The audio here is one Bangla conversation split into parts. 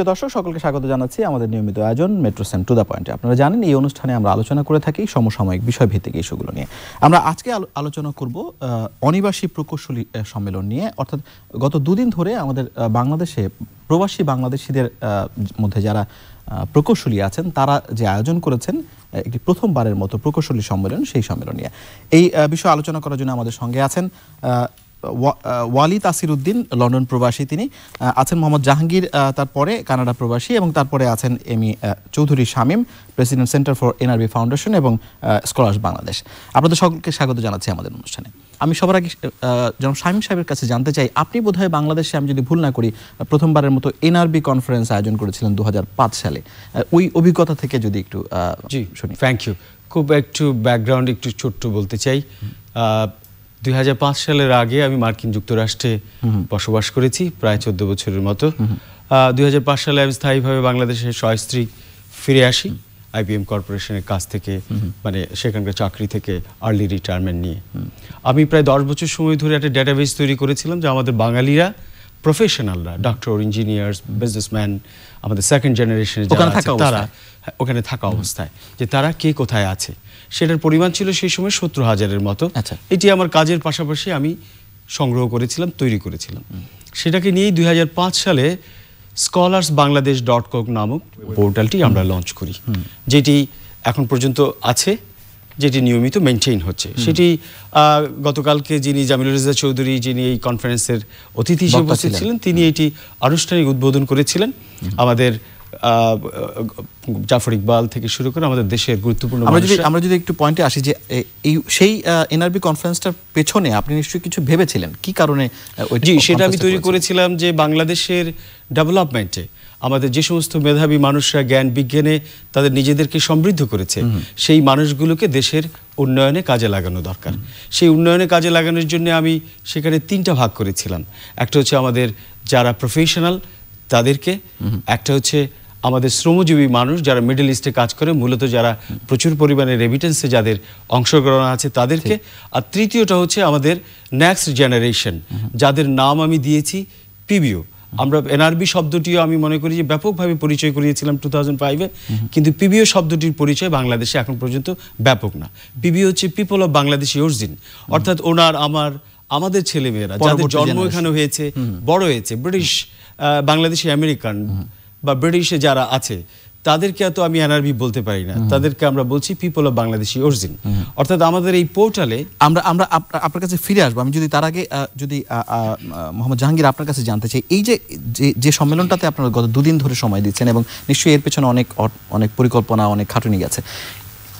সুপ্রিয় দর্শক, সকলকে স্বাগত জানাচ্ছি আমাদের নিয়মিত আয়োজন মেট্রো সেন টু দ্য পয়েন্টে। আপনারা জানেন, এই অনুষ্ঠানে আমরা আলোচনা করে থাকি সমসাময়িক বিষয় বিষয়ভিত্তিক ইস্যুগুলো নিয়ে। আমরা আজকে আলোচনা করব অনিবাসী প্রকৌশলী সম্মেলন নিয়ে। অর্থাৎ গত দুদিন ধরে আমাদের বাংলাদেশে, প্রবাসী বাংলাদেশিদের মধ্যে যারা প্রকৌশলী আছেন, তারা যে আয়োজন করেছেন একটি প্রথমবারের মতো প্রকৌশলী সম্মেলন, সেই সম্মেলন নিয়ে। এই বিষয়ে আলোচনা করার জন্য আমাদের সঙ্গে আছেন ওয়ালি তাসির উদ্দিন লন্ডন প্রবাসী তিনি আছেন মোহাম্মদ জাহাঙ্গীর তারপরে কানাডা প্রবাসী এবং তারপরে আছেন Emi Chowdhury Shamim president centre for NRB foundation এবং স্কলার্স বাংলাদেশ। আপনাদের সকলকে স্বাগত জানাচ্ছি আমাদের অনুষ্ঠানে। আমি সবার আগে যেমন শামীম সাহেবের কাছে জানতে চাই আপনি বোধহয় বাংলাদেশে আমি যদি ভুল না করি প্রথমবারের মতো এনআরবি কনফারেন্স আয়োজন করেছিলেন দু হাজার পাঁচ সালে। ওই অভিজ্ঞতা থেকে যদি একটু জি শুনি। থ্যাংক ইউ খুব একটু ব্যাকগ্রাউন্ড একটু ছোট্ট বলতে চাই। দুই হাজার পাঁচ সালের আগে আমি মার্কিন যুক্তরাষ্ট্রে বসবাস করেছি প্রায় চোদ্দ বছরের মতো। দুই হাজার পাঁচ সালে আমি স্থায়ীভাবে বাংলাদেশে সস্ত্রী ফিরে আসি আইবিএম কর্পোরেশনের কাছ থেকে মানে সেখানকার চাকরি থেকে আর্লি রিটায়ারমেন্ট নিয়ে। আমি প্রায় দশ বছর সময় ধরে একটা ডেটাবেস তৈরি করেছিলাম যে আমাদের বাঙালিরা প্রফেশনালরা ডক্টর ইঞ্জিনিয়ার্স বিজনেসম্যান আমাদের সেকেন্ড জেনারেশনের ওখানে থাকা তারা ওখানে থাকা অবস্থায় যে তারা কে কোথায় আছে। সেটার পরিমাণ ছিল সেই সময় সত্তর হাজারের মতো। আচ্ছা। এটি আমার কাজের পাশাপাশি আমি সংগ্রহ করেছিলাম তৈরি করেছিলাম। সেটাকে নিয়েই দুই হাজার পাঁচ সালে স্কলার্স বাংলাদেশ ডট কম নামক পোর্টালটি আমরা লঞ্চ করি। যেটি এখন পর্যন্ত আছে। যেটি নিয়মিত মেনটেইন হচ্ছে। সেটি আহ, গতকালকে যিনি জামিলুর রেজা চৌধুরী যিনি এই কনফারেন্সের অতিথি হিসেবে উপস্থিত ছিলেন। তিনি এটি আনুষ্ঠানিক উদ্বোধন করেছিলেন। আমাদের জাফর ইকবাল থেকে শুরু করে আমাদের দেশের গুরুত্বপূর্ণ আমরা যদি আমরা যদি একটু পয়েন্টে আসি যে এই সেই এনআরবি কনফারেন্সটার পেছনে আপনি নিশ্চয়ই কিছু ভেবেছিলেন? কি কারণে জি সেটা আমি তৈরি করেছিলাম যে বাংলাদেশের ডেভেলপমেন্টে আমাদের যে সমস্ত মেধাবী মানুষরা জ্ঞান বিজ্ঞানে তাদের নিজেদেরকে সমৃদ্ধ করেছে সেই মানুষগুলোকে দেশের উন্নয়নে কাজে লাগানো দরকার। সেই উন্নয়নে কাজে লাগানোর জন্য আমি সেখানে তিনটা ভাগ করেছিলাম। একটা হচ্ছে আমাদের যারা প্রফেশনাল তাদেরকে। একটা হচ্ছে আমাদের শ্রমজীবী মানুষ যারা মিডল ইস্টে কাজ করে মূলত যারা প্রচুর পরিমাণে রেমিটেন্সে যাদের অংশগ্রহণ আছে তাদেরকে। আর তৃতীয়টা হচ্ছে আমাদের নেক্সট জেনারেশন যাদের নাম আমি দিয়েছি পিবিও আমরা এনআরবি শব্দটিও আমি মনে করি যে ব্যাপকভাবে পরিচয় করিয়েছিলাম টু থাউজেন্ড ফাইভে কিন্তু পিবিও শব্দটির পরিচয় বাংলাদেশে এখন পর্যন্ত ব্যাপক না। পিবিও হচ্ছে পিপল অফ বাংলাদেশি অরিজিন অর্থাৎ ওনার আমার আমাদের ছেলেমেয়েরা যাদের জন্ম এখানে হয়েছে বড় হয়েছে ব্রিটিশ বাংলাদেশি আমেরিকান বা ব্রিটিশে যারা আছে তাদেরকে তো আমি এনআরবি বলতে পারি না। তাদেরকে আমরা বলছি পিপল অফ বাংলাদেশি অরিজিন অর্থাৎ আমাদের এই পোর্টালে আমরা আমরা আপনার কাছে ফিরে আসব। আমি যদি তার আগে যদি মোহাম্মদ জাহাঙ্গীর আপনার কাছে জানতে চাই এই যে যে- সম্মেলনটাতে আপনারা গত দুদিন ধরে সময় দিচ্ছেন এবং নিশ্চয়ই এর পেছনে অনেক অনেক পরিকল্পনা অনেক খাটুনি গেছে।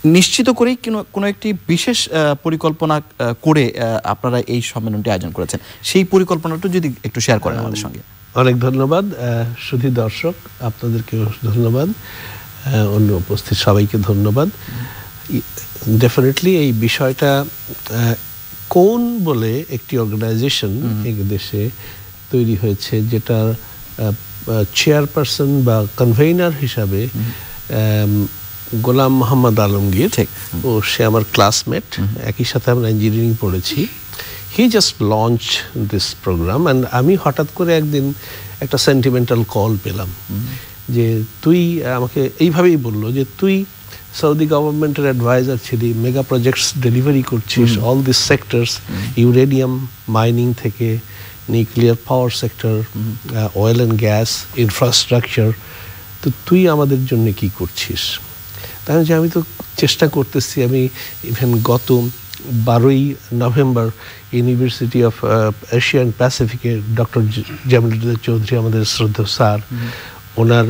নিশ্চিত করেই কোনো- একটি বিশেষ পরিকল্পনা করে আহ, আপনারা এই সম্মেলনটি আয়োজন করেছেন। সেই পরিকল্পনাটা যদি একটু শেয়ার করেন আমাদের সঙ্গে। অনেক ধন্যবাদ। সুধী দর্শক আপনাদেরকেও ধন্যবাদ। অন্য উপস্থিত সবাইকে ধন্যবাদ। ডেফিনেটলি এই বিষয়টা কোন বলে একটি অর্গানাইজেশন এক দেশে তৈরি হয়েছে যেটা চেয়ারপারসন বা কনভেইনার হিসাবে গোলাম মোহাম্মদ আলমগীর ঠিক। ও সে আমার ক্লাসমেট একই সাথে আমরা ইঞ্জিনিয়ারিং পড়েছি। He just launch this programme and আমি হঠাৎ করে একদিন একটা সেন্টিমেন্টাল কল পেলাম যে তুই আমাকে এইভাবেই বলল যে তুই সৌদি গভর্নমেন্টের অ্যাডভাইজার ছিলি মেগা প্রজেক্টস ডেলিভারি করছিস all this sectors uranium mining থেকে nuclear power sector oil and gas infrastructure তো তুই আমাদের জন্য কি করছিস? তাহলে যে আমি তো চেষ্টা করতেছি আমি ইভেন গত বারোই নভেম্বর ইউনিভার্সিটি অফ এশিয়ান প্যাসিফিকের ডক্টর জামিল চৌধুরী আমাদের শ্রদ্ধা স্যার ওনার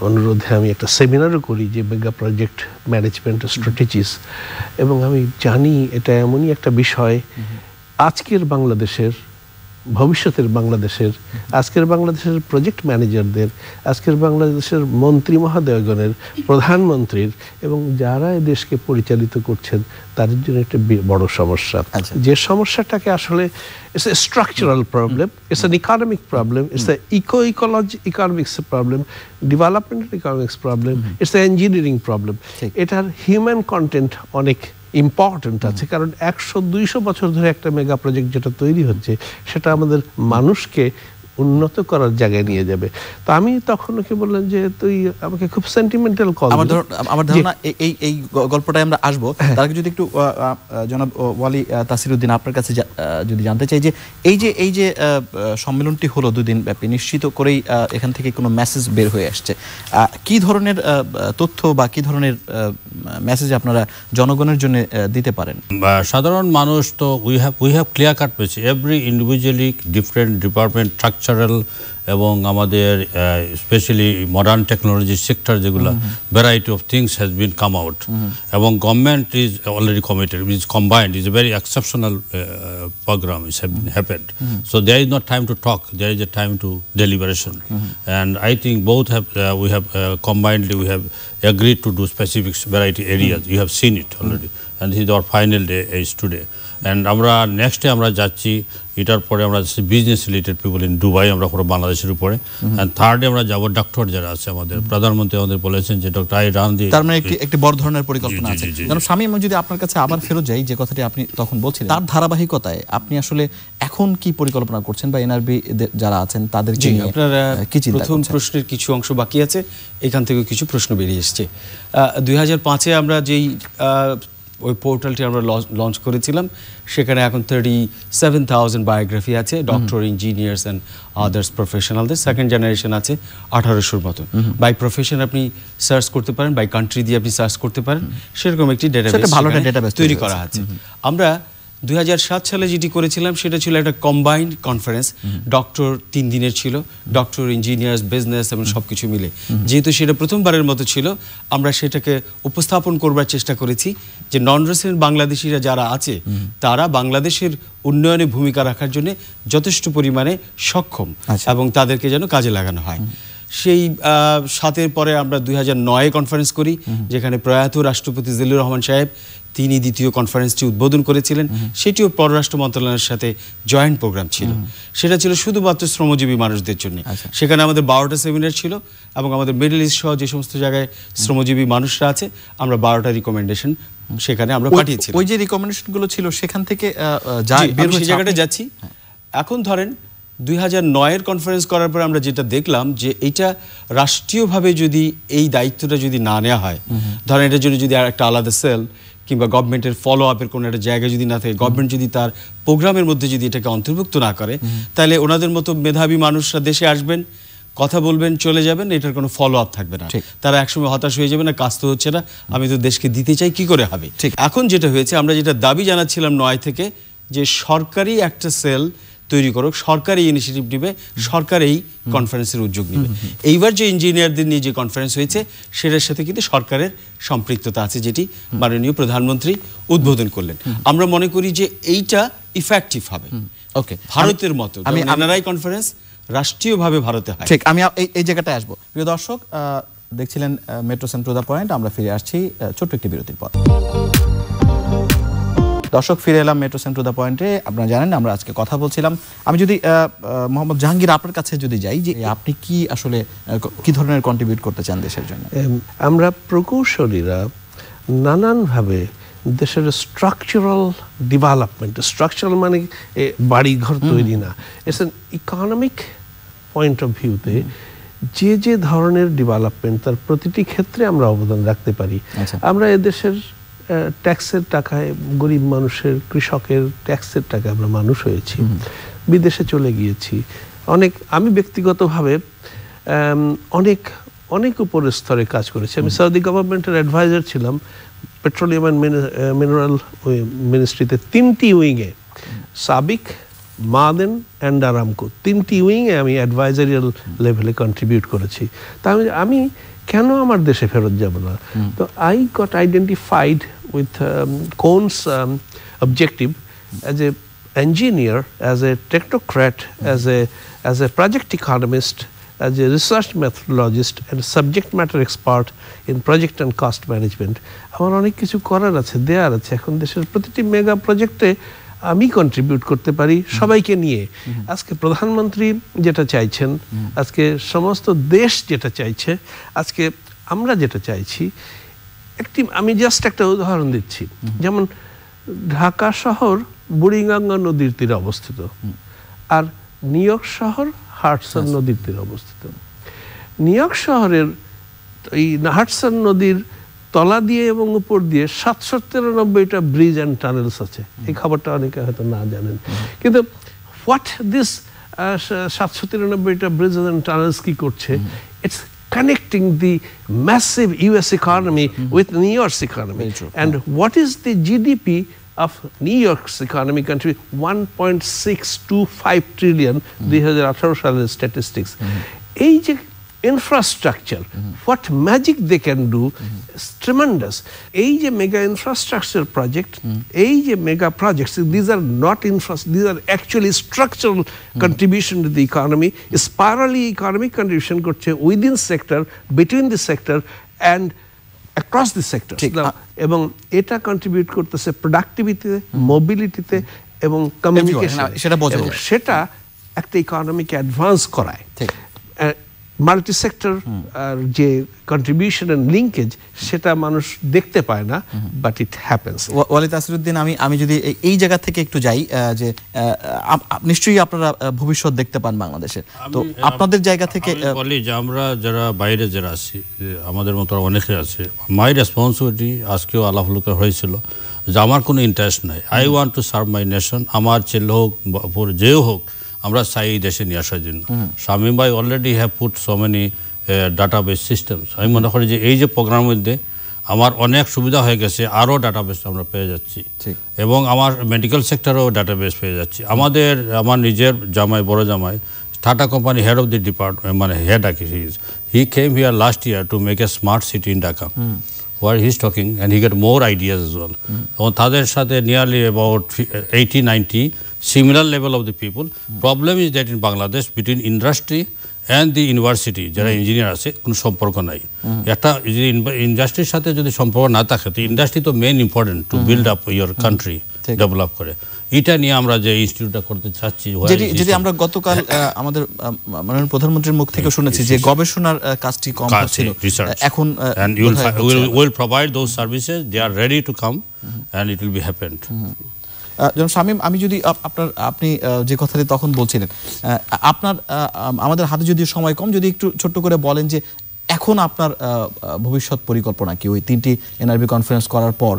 অনুরোধে আমি একটা সেমিনারও করি যে মেগা প্রজেক্ট ম্যানেজমেন্ট স্ট্র্যাটেজিস এবং আমি জানি এটা এমনই একটা বিষয় আজকের বাংলাদেশের ভবিষ্যতের বাংলাদেশের আজকের বাংলাদেশের প্রজেক্ট ম্যানেজারদের আজকের বাংলাদেশের মন্ত্রী মহোদয়গণের প্রধানমন্ত্রীর এবং যারা দেশকে পরিচালিত করছেন তাদের জন্য একটা বড় সমস্যা। আচ্ছা। যে সমস্যাটাকে আসলে it's a structural problem it's an economic problem it's a eco ecology economics problem development economics problem it's a engineering problem এটার হিউম্যান কন্টেন্ট অনেক ইম্পর্টেন্ট আছে। কারণ একশো দুইশো বছর ধরে একটা মেগা প্রজেক্ট যেটা তৈরি হচ্ছে সেটা আমাদের মানুষকে উন্নত করার জায়গায় নিয়ে যাবে। তো আমি তখন ওকে বললাম যে তুই আমাকে খুব সেন্টিমেন্টাল কল আমার ধর আমার ধারণা এই- এই গল্পটায় আমরা আসব। তার আগে যদি একটু জনাব ওয়ালি তাসিরউদ্দিন আপনার কাছে যদি জানতে চাই যে এই যে এই যে সম্মেলনটি হলো দুদিন ব্যাপী নিশ্চিত করেই এখান থেকে কোনো মেসেজ বের হয়ে আসছে। আহ, কি ধরনের তথ্য বা কি ধরনের মেসেজ আপনারা জনগণের জন্য দিতে পারেন? বা সাধারণ মানুষ তো we have we have clear cut পেয়েছি every individually different department structural এবং আমাদের স্পেশালি মডার্ন টেকনোলজি সেক্টর যেগুলো variety of things has been come out এবং government is already committed is combined is a very exceptional program is have been happened. So there is not time to talk. There is a time to deliberation, and I think both have uh, we have uh, combined. We have agreed to do specific variety areas. You have seen it already, and this is our final day is today. And আমরা নেক্সট আমরা যাচ্ছি এটার পরে আমরা যাচ্ছি business related people in Dubai আমরা পুরো বাংলাদেশের উপরে। অ্যান্ড থার্ড আমরা যাব ডক্টর যারা আছে আমাদের। প্রধানমন্ত্রী আমাদের বলেছেন যে ডক্টর আই রান দি তার মানে একটি একটি বড় ধরনের পরিকল্পনা আছে। যেন স্বামী আমি যদি আপনার কাছে আবার ফেরত যাই যে কথাটি আপনি তখন বলছিলেন তার ধারাবাহিকতায় আপনি আসলে এখন কি পরিকল্পনা করছেন বা এনআরবি যারা আছেন তাদের আপনারা কি চিন্তা প্রথম প্রশ্নের কিছু অংশ বাকি আছে। এখান থেকে কিছু প্রশ্ন বেরিয়ে এসছে। দুই হাজার পাঁচে আমরা যেই আহ, ওই পোর্টালটি আমরা লঞ্চ করেছিলাম। সেখানে এখন থার্টি সেভেন থাউজেন্ড বায়োগ্রাফি আছে ডক্টর ইঞ্জিনিয়ার্স অ্যান্ড আদার্স প্রফেশনালদের সেকেন্ড জেনারেশন আছে আঠারোশোর মতো। বাই প্রফেশন আপনি সার্চ করতে পারেন বাই কান্ট্রি দিয়ে আপনি সার্চ করতে পারেন সেরকম একটি ডেটা ডেটাবেস ভালো ডেটাবেস তৈরি করা আছে। আমরা দুই হাজার সাত সালে যেটি করেছিলাম সেটা ছিল একটা কম্বাইন্ড কনফারেন্স ডক্টর তিন দিনের ছিল ডক্টর ইঞ্জিনিয়ার্স বিজনেস এবং সব কিছু মিলে। যেহেতু সেটা প্রথমবারের মতো ছিল আমরা সেটাকে উপস্থাপন করবার চেষ্টা করেছি যে নন রেসিডেন্ট বাংলাদেশিরা যারা আছে তারা বাংলাদেশের উন্নয়নে ভূমিকা রাখার জন্য যথেষ্ট পরিমাণে সক্ষম আচ্ছা। এবং তাদেরকে যেন কাজে লাগানো হয়। সেই সাতের পরে আমরা দুই হাজার নয়ে কনফারেন্স করি যেখানে প্রয়াত রাষ্ট্রপতি জিল্লুর রহমান সাহেব তিনি দ্বিতীয় কনফারেন্সটি উদ্বোধন করেছিলেন। সেটিও পররাষ্ট্র মন্ত্রণালয়ের সাথে জয়েন্ট প্রোগ্রাম ছিল। সেটা ছিল শুধুমাত্র শ্রমজীবী মানুষদের জন্য। আচ্ছা। সেখানে আমাদের বারোটা সেমিনার ছিল এবং আমাদের মিডল ইস্ট সহ যে সমস্ত জায়গায় শ্রমজীবী মানুষরা আছে আমরা বারোটা রিকমেন্ডেশন সেখানে আমরা পাঠিয়েছি ওই যে রিকমেন্ডেশনগুলো ছিল সেখান থেকে সেই জায়গাটা যাচ্ছি। এখন ধরেন দুই হাজার নয়ের কনফারেন্স করার পরে আমরা যেটা দেখলাম যে এটা রাষ্ট্রীয়ভাবে যদি এই দায়িত্বটা যদি না নেওয়া হয় ধরেন এটার জন্য যদি আর একটা আলাদা সেল কিংবা গভর্নমেন্টের ফলো আপের কোনো একটা জায়গা যদি না থাকে গভর্নমেন্ট যদি তার প্রোগ্রামের মধ্যে যদি এটাকে অন্তর্ভুক্ত না করে তাহলে ওনাদের মতো মেধাবী মানুষরা দেশে আসবেন কথা বলবেন চলে যাবেন এটার কোনো ফলো আপ থাকবে না। তারা একসময় হতাশ হয়ে যাবে না কাজ তো হচ্ছে না আমি তো দেশকে দিতে চাই কি করে হবে? ঠিক। এখন যেটা হয়েছে আমরা যেটা দাবি জানাচ্ছিলাম নয় থেকে যে সরকারি একটা সেল তৈরি করুক সরকার এই ইনিশিয়েটিভ নেবে সরকার এই কনফারেন্সের উদ্যোগ নেবে। এইবার যে ইঞ্জিনিয়ারদের নিয়ে যে কনফারেন্স হয়েছে সেটার সাথে কিন্তু সরকারের সম্পৃক্ততা আছে যেটি মাননীয় প্রধানমন্ত্রী উদ্বোধন করলেন। আমরা মনে করি যে এইটা ইফেক্টিভ হবে। ওকে। ভারতের মতো আমি এনআরআই কনফারেন্স রাষ্ট্রীয়ভাবে ভারতে হয়। ঠিক আমি এই জায়গাটায় আসব। প্রিয় দর্শক দেখছিলেন মেট্রো সেন্ট্রো দ্য পয়েন্ট আমরা ফিরে আসছি ছোট্ট একটি বিরতির পর। দর্শক ফিরে এলাম মেট্রো সেন্ট্রো দ্য পয়েন্টে আপনারা জানেন আমরা আজকে কথা বলছিলাম। আমি যদি মোহাম্মদ জাহাঙ্গীর আপনার কাছে যদি যাই যে আপনি কি আসলে কি ধরনের কন্ট্রিবিউট করতে চান দেশের জন্য? আমরা প্রকৌশলীরা নানানভাবে দেশের স্ট্রাকচারাল ডেভেলপমেন্ট স্ট্রাকচারাল মানে এ, বাড়ি ঘর তৈরি না। It's an economic point of ভিউতে যে যে ধরনের ডেভেলপমেন্ট তার প্রতিটি ক্ষেত্রে আমরা অবদান রাখতে পারি। আচ্ছা। আমরা এদেশের ট্যাক্সের টাকায় গরিব মানুষের কৃষকের ট্যাক্সের টাকায় আমরা মানুষ হয়েছি। বিদেশে চলে গিয়েছি। অনেক আমি ব্যক্তিগতভাবে অনেক অনেক উপরের স্তরে কাজ করেছি। আমি সৌদি গভর্নমেন্টের অ্যাডভাইজার ছিলাম। পেট্রোলিয়াম অ্যান্ড মিনারেল মিনিস্ট্রিতে তিনটি উইংয়ে সাবিক মাদেন অ্যান্ড আরামকো। তিনটি উইংয়ে আমি অ্যাডভাইজারিয়াল লেভেলে কন্ট্রিবিউট করেছি। তা আমি আমি কেন আমার দেশে ফেরত যাব না? তো I got identified with cones objective as a engineer as a technocrat as a as a project economist as a research methodologist and subject matter expert in project and cost management আমার অনেক কিছু করার আছে দেওয়ার আছে। এখন দেশের প্রতিটি মেগা প্রজেক্টে আমি কন্ট্রিবিউট করতে পারি সবাইকে নিয়ে। আজকে প্রধানমন্ত্রী যেটা চাইছেন আজকে সমস্ত দেশ যেটা চাইছে আজকে আমরা যেটা চাইছি একটি আমি জাস্ট একটা উদাহরণ দিচ্ছি। যেমন ঢাকা শহর বুড়িগঙ্গা নদীর তীরে অবস্থিত আর নিউ ইয়র্ক শহর হাটসন নদীর তীরে অবস্থিত। নিউ ইয়র্ক শহরের এই হাটসন নদীর তলা দিয়ে এবং উপর দিয়ে সাতশো তিরানব্বইটা ব্রিজ অ্যান্ড টানেলস আছে। এই খবরটা অনেকে হয়তো না জানেন। কিন্তু হোয়াট দিস সাতশো তিরানব্বইটা ব্রিজ অ্যান্ড টানেলস কি করছে? It's connecting the massive US economy with New York's economy and what is the GDP of New York's economy country one point six two five trillion দুই হাজার আঠারো সালের স্ট্যাটিস্টিক্স এই যে infrastructure what magic they can do tremendous এই যে মেগা ইনফ্রাস্ট্রাকচার প্রজেক্ট এই যে mega projects these are not infra these are actually structural contribution to the economy separately economic contribution করছে within sector between the sector and across the sector. এবং এটা কন্ট্রিবিউট করতেছে প্রোডাক্টিভিটিতে মোবিলিটিতে এবং কমিউনিকেশন সেটা সেটা একটা ইকোনমিকে অ্যাডভান্স করায়। মাল্টি সেক্টর আর যে কন্ট্রিবিউশন এন্ড লিঙ্কেজ সেটা মানুষ দেখতে পায় না বাট ইট হ্যাপেন্স ওয়া- ওয়ালিদ আসিরুদ্দিন আমি আমি যদি এই- এই জায়গা থেকে একটু যাই যে নিশ্চয়ই আপনারা ভবিষ্যৎ দেখতে পান বাংলাদেশে। তো আপনাদের জায়গা থেকে বলি যে আমরা যারা বাইরে যারা আছি আমাদের মতো অনেকে আছে মাই রেসপন্সিবিলিটি আজকেও আলাপ আলোচনা হয়েছিল যে আমার কোনো ইন্টারেস্ট নাই। I want to serve my nation আমার ছেলে হোক যেও হোক আমরা স্থায়ী দেশে নিয়ে আসার জন্য। শামিম ভাই already have put so many database systems আমি মনে করি যে এই যে প্রোগ্রামের মধ্যে আমার অনেক সুবিধা হয়ে গেছে আরও ডাটাবেস আমরা পেয়ে যাচ্ছি। এবং আমার মেডিকেল সেক্টরেও ডাটাবেস পেয়ে যাচ্ছি। আমাদের আমার নিজের জামাই বড় জামাই Tata company head of the department মানে হেড আর কি he came here last year to make a smart city in Dhaka where his talking and he get more ideas well এবং তাদের সাথে nearly about eighty ninety similar level of the people. Problem is that in Bangladesh between industry and the university যারা ইঞ্জিনিয়ার আছে কোনো সম্পর্ক নাই। একটা যদি ইন্ডাস্ট্রির সাথে যদি সম্পর্ক না থাকে তো ইন্ডাস্ট্রি তো main important to build up your country develop করে। এটা নিয়ে আমরা যে ইনস্টিটিউটটা করতে চাচ্ছি যদি আমরা গতকাল হ্যাঁ। আমাদের মাননীয় প্রধানমন্ত্রীর মুখ থেকে শুনেছি যে গবেষণার কাজটি কম ছিল এখন will provide those services they are ready to come and it will be happened যেমন শামীম আমি যদি আপনার আপনি যে কথাটি তখন বলছিলেন আপনার আমাদের হাতে যদি সময় কম যদি একটু ছোট্ট করে বলেন যে এখন আপনার ভবিষ্যৎ পরিকল্পনা কি? ওই তিনটি এনআরবি কনফারেন্স করার পর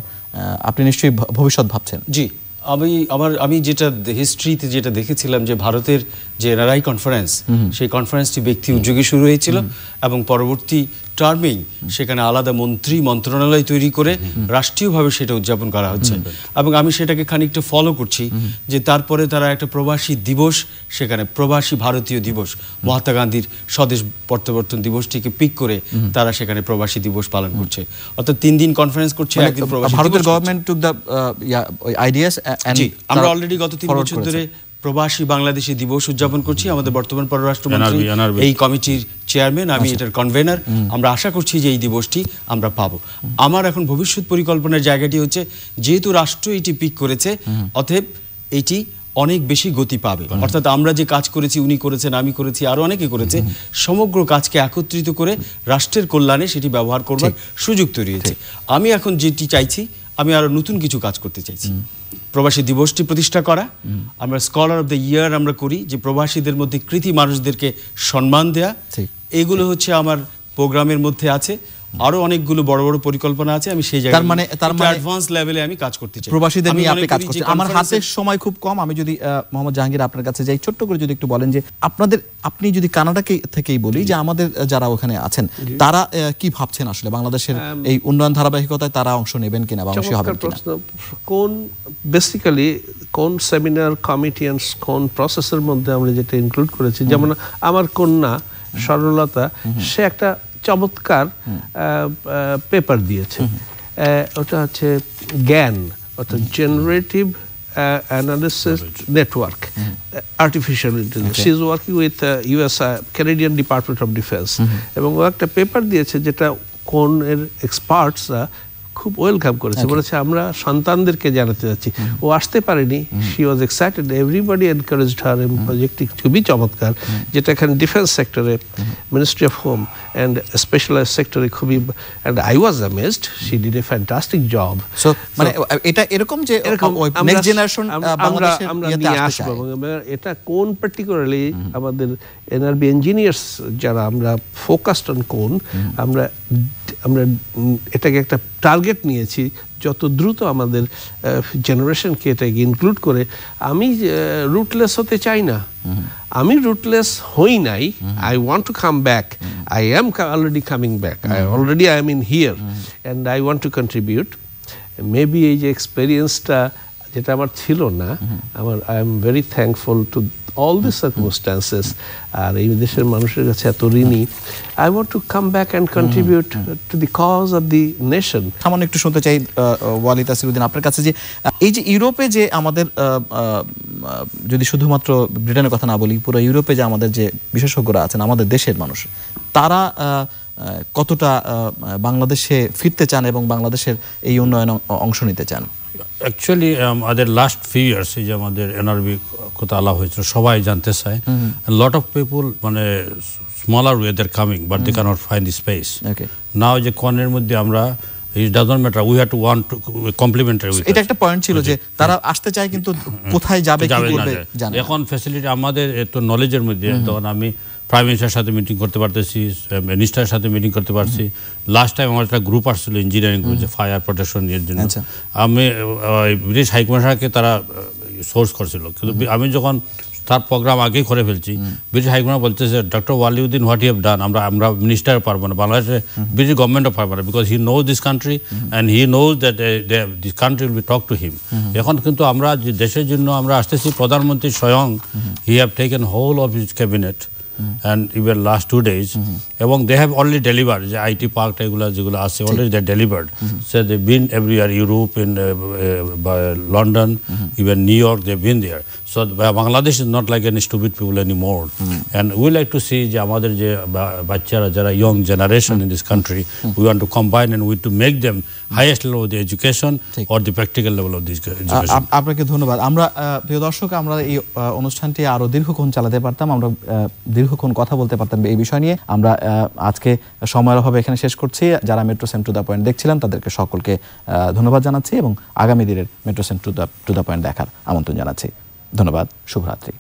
আপনি নিশ্চয়ই ভবিষ্যৎ ভাবছেন। জি। আমি আমার আমি যেটা হিস্ট্রিতে যেটা দেখেছিলাম যে ভারতের যে এনআরআই কনফারেন্স সেই কনফারেন্সটি ব্যক্তি উদ্যোগে শুরু হয়েছিল এবং পরবর্তী টার্মিং সেখানে আলাদা মন্ত্রী মন্ত্রণালয় তৈরি করে রাষ্ট্রীয়ভাবে সেটা উদযাপন করা হচ্ছে। এবং আমি সেটাকে খানিকটা ফলো করছি যে তারপরে তারা একটা প্রবাসী দিবস সেখানে প্রবাসী ভারতীয় দিবস মহাত্মা গান্ধীর স্বদেশ প্রত্যাবর্তন দিবসটিকে পিক করে তারা সেখানে প্রবাসী দিবস পালন করছে। অর্থাৎ তিন দিন কনফারেন্স করছে মানে একদিন প্রবাসী ভারতের গভর্নমেন্ট টুক দ্য আইডিয়াস আমরা অলরেডি গত তিন বছর ধরে প্রবাসী বাংলাদেশি দিবস উদযাপন করছি। আমাদের বর্তমান পররাষ্ট্রমন্ত্রী এই কমিটির চেয়ারম্যান আমি এটার কনভেনার আমরা আশা করছি যে এই দিবসটি আমরা পাবো। আমার এখন ভবিষ্যৎ পরিকল্পনার জায়গাটি হচ্ছে যেহেতু রাষ্ট্র এটি পিক করেছে অতএব এটি অনেক বেশি গতি পাবে। অর্থাৎ আমরা যে কাজ করেছি উনি করেছেন আমি করেছি আরও অনেকে করেছে সমগ্র কাজকে একত্রিত করে রাষ্ট্রের কল্যাণে সেটি ব্যবহার করবার সুযোগ তৈরি হয়েছে। আমি এখন যেটি চাইছি আমি আরও নতুন কিছু কাজ করতে চাইছি। প্রবাসী দিবসটি প্রতিষ্ঠা করা। আমরা স্কলার অফ দ্য ইয়ার আমরা করি যে প্রবাসীদের মধ্যে কৃতি মানুষদেরকে সম্মান দেয়া। এগুলো হচ্ছে আমার প্রোগ্রামের মধ্যে আছে। আরও অনেকগুলো বড় বড় পরিকল্পনা আছে আমি সেই জায়গায় তার মানে- তার মানে- অ্যাডভান্স লেভেলে আমি কাজ করতে চাই। প্রবাসীদের নিয়ে আপনি কাজ করছেন। আমার হাতে সময় খুব কম। আমি যদি মোহাম্মদ জাহাঙ্গীর আপনার কাছে যাই ছোট্ট করে যদি একটু বলেন যে আপনাদের আপনি যদি কানাডাকে থেকেই বলি যে আমাদের যারা ওখানে আছেন তারা কি ভাবছেন আসলে? বাংলাদেশের এই উন্নয়ন ধারাবাহিকতায় তারা অংশ নেবেন কিনা বা অংশ হবেন কিনা? কোন বেসিক্যালি কোন সেমিনার কমিটি কোন প্রসেসের মধ্যে আমরা যেটা ইনক্লুড করেছি যেমন আমার কন্যা সরলতা সে একটা চমৎকার পেপার দিয়েছে। ওটা হচ্ছে জ্ঞান অর্থাৎ generative analysis network artificial intelligence is working with US Canadian department of defence এবং ও একটা পেপার দিয়েছে যেটা কোন এর এক্সপার্টসরা খুব ওয়েলকাম করেছে। বলেছে আমরা সন্তানদেরকে জানাতে যাচ্ছি। ও আসতে পারেনি। She was excited everybody encouraged her এবং প্রজেক্টটি খুবই চমৎকার। যেটা এখানে ডিফেন্স সেক্টরে ministry of home and specialise সেক্টরে খুবই and I was amazed she did a fantastic job so মানে এটা এরকম যে এরকম নেক্সট আমরা- জেনারেশন আমরা- আমরা নিয়ে আসব। এটা কোন পার্টিকুলারলি আমাদের এনআরবি ইঞ্জিনিয়ার্স যারা আমরা ফোকাসড অন কোন আমরা আমরা এটাকে একটা টার্গেট নিয়েছি যত দ্রুত আমাদের জেনারেশনকে এটাকে ইনক্লুড করে আমি রুটলেস হতে চাই না। আমি রুটলেস হই নাই I want to come back I am already coming back I already I am in here and I want to contribute maybe এই যে এক্সপেরিয়েন্সটা যেটা আমার ছিল না আমার I am very thankful to all the circumstances আর এই দেশের মানুষের কাছে এত ঋণী I want to come back and contribute to the cause of the nation সামান্য একটু শুনতে চাই আহ, ওয়ালিদ আসিরুদ্দিন আপনার কাছে যে এই যে ইউরোপে যে আমাদের আহ, আহ, যদি শুধুমাত্র ব্রিটেনের কথা না বলি পুরো ইউরোপে যে আমাদের যে বিশেষজ্ঞরা আছেন আমাদের দেশের মানুষ তারা আহ, আহ, কতটা আহ, বাংলাদেশে ফিরতে চান এবং বাংলাদেশের এই উন্নয়নে অংশ নিতে চান? অ্যাকচুয়ালি আমাদের লাস্ট ফিউ ইয়ার্স এই যে আমাদের এনআরবি কথা আলা হয়েছিল সবাই জানতে চায়। লট অফ পিপুল মানে smaller way they're coming but they can't find the space. Now যে কনের মধ্যে আমরা it doesn't matter we have to want to complimentary with এটা একটা পয়েন্ট ছিল যে তারা আসতে চায় কিন্তু কোথায় যাবে কি করবে জানে এখন ফ্যাসিলিটি আমাদের এত নলেজের মধ্যে তখন আমি প্রাইম মিনিস্টারের সাথে মিটিং করতে পারতেছি মিনিস্টারের সাথে মিটিং করতে পারছি। লাস্ট টাইম আমার একটা গ্রুপ আসছিল ইঞ্জিনিয়ারিং গ্রুপ যে ফায়ার প্রোটেকশন এর জন্য। আচ্ছা। আমি ব্রিটিশ হাইকমিশনারকে তারা সোর্স করছিল। কিন্তু আমি যখন তার প্রোগ্রাম আগেই করে ফেলছি ব্রিটিশ হাইকমিশনার বলতেছে doctor Waliuddin what you done আমরা আমরা মিনিস্টার পারব না বাংলাদেশে ব্রিটিশ গভর্নমেন্টও পারব না because he knows this country and he knows that this country will be talk to him এখন কিন্তু আমরা যে দেশের জন্য আমরা আসতেছি প্রধানমন্ত্রী স্বয়ং he have taken whole of his cabinet and even last two days এবং দে হ্যাভ অলরেডি ডেলিভার যে আইটি পার্ক এগুলো যেগুলো আছে already they delivered say they been everywhere Europe in London even New York they been there so Bangladesh is not like an stupid people any more and we like to see যে আমাদের যে বাচ্চারা যারা young generation in this country we want to combine and we to make them highest level of the education or the practical level of up- আপনাকে ধন্যবাদ। আমরা প্রিয় দর্শক আমরা এই অনুষ্ঠানটি আরও দীর্ঘক্ষণ চালাতে পারতাম আমরা দীর্ঘক্ষণ কথা বলতে পারতাম এই বিষয় নিয়ে। আমরা আজকে সময়ের অভাবে এখানে শেষ করছি। যারা metro cent to the point দেখছিলেন, তাদেরকে সকলকে ধন্যবাদ জানাচ্ছি এবং আগামী দিনের metro cent to the to the point দেখার আমন্ত্রণ জানাচ্ছি। ধন্যবাদ, শুভরাত্রি।